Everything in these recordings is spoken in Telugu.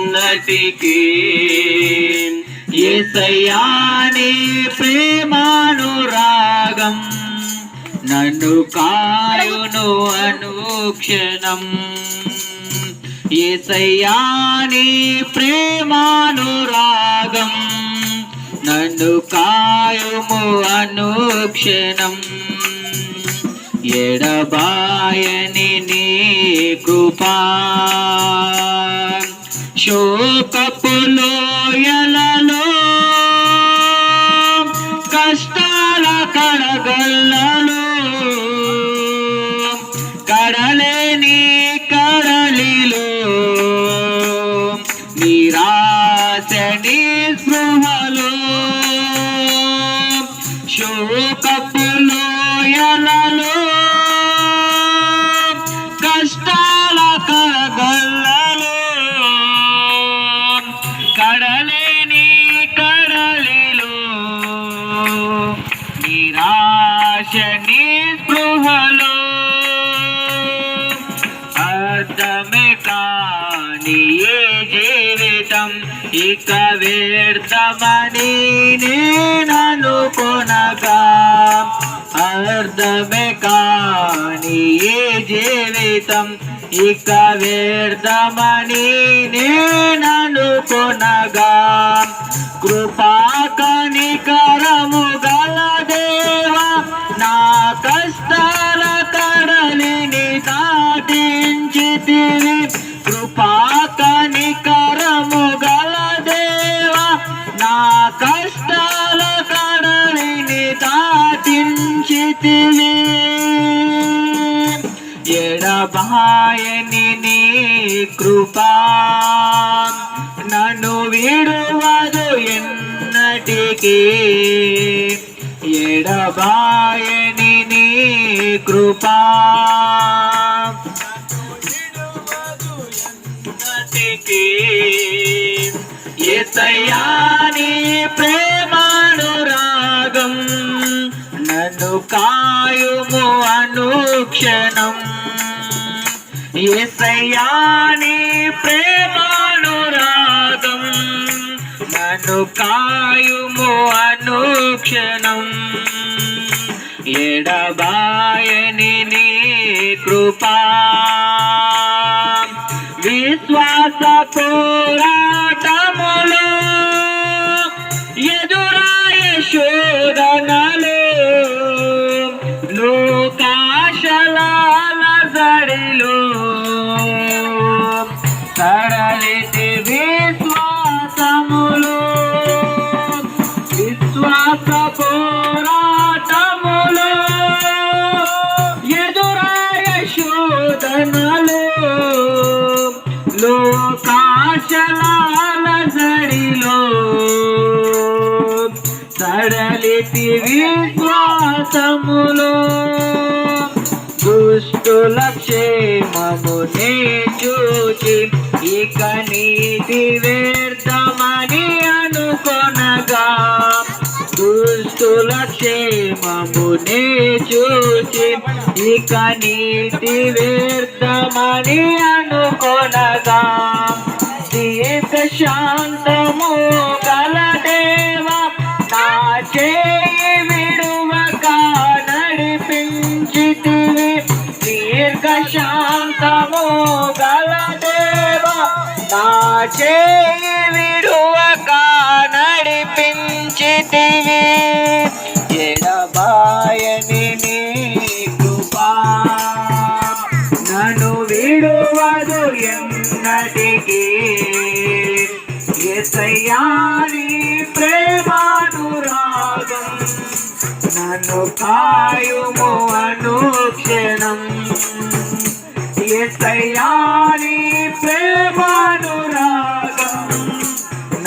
ఎన్నటికీ ఏసయ్యాని ప్రేమానురాగం నన్ను కాయును అనుక్షణం. ఏసయ్యాని ప్రేమానురాగం నన్ను కాయుము అనుక్షణం. ఎడబాయని నీ కృపా శోకపులోయలలో కష్టాల కడగల్లలో కడలేని కడలిలో నిరాశని స్పృహలో శోకపులోయలలో నిరాశ నిస్పృహలో అర్థమే కాని ఏ జీవితం ఇక వ్యర్థమని నేననుకొనగా అర్థమే కాని ఏ జీవితం ఇక వ్యర్థమని నేననుకొనగా కృపా ఎడబాయని నీ కృపా. నన్ను విడువదు ఎన్నటికీ. ఎడబాయని నీ కృపా. ఎన్నటికీ. ప్రే ఎసయాని ప్రేమానురాగం నన్ను కాయుము అనుక్షణం. ఎడబాయని నీ కృపా. విశ్వాస పోరాటములో సడలితి విశ్వాసములో? దుష్టుల క్షేమము నే చూచి ఇక నీతి వ్యర్థమని అనుకొనగా. దుష్టుల క్షేమము నే చూచి ఇక నీతి వ్యర్థమని అనుకొనగా. దీర్ఘ శాంతము చేయి విడువక నడిపించితివి. ఎడబాయని నీ కృపా. నన్ను విడువదు ఎన్నటికి. ఎసయాని ప్రేమానురాగం నన్ను కాయుము అనుక్షణం. ఎసయాని ప్రేమానురాగం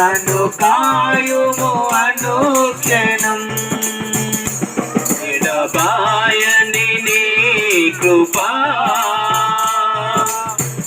నన్ను కాయుము అనుక్షణం. ఎడబాయని నీ కృపా.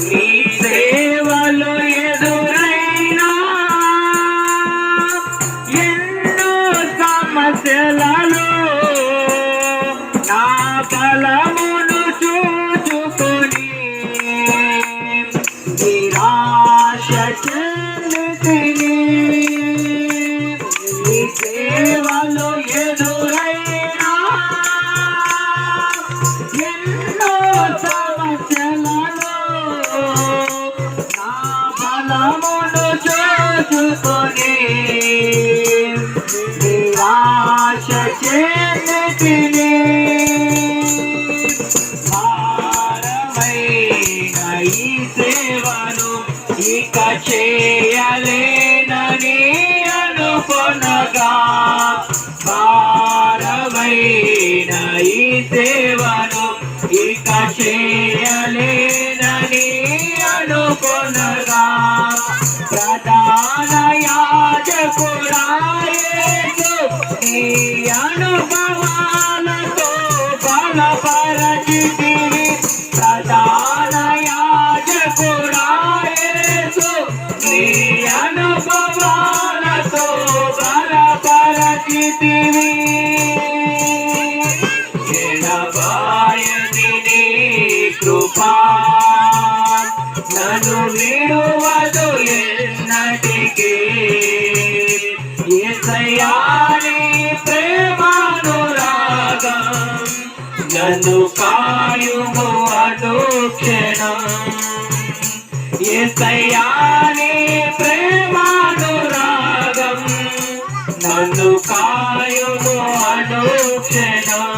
నీ సేవలు ఎదురైనా ఎన్నో సమస్యలలో నా బలమును చూచుకొని నిరాశ సేవను ఇక చేయలేనని అనుకొనగా భారమైన ఈ సేవను ఇక చేయలేనని అనుకొనగా ప్రధాన యాజకురాయేసు నీ అనుభవాలతో బలపరచితివి. ప్రేమానురాగం. నన్ను కాయుము అనుక్షణం ఏసయాని ప్రేమానురాగం. నన్ను కాయుము అనుక్షణం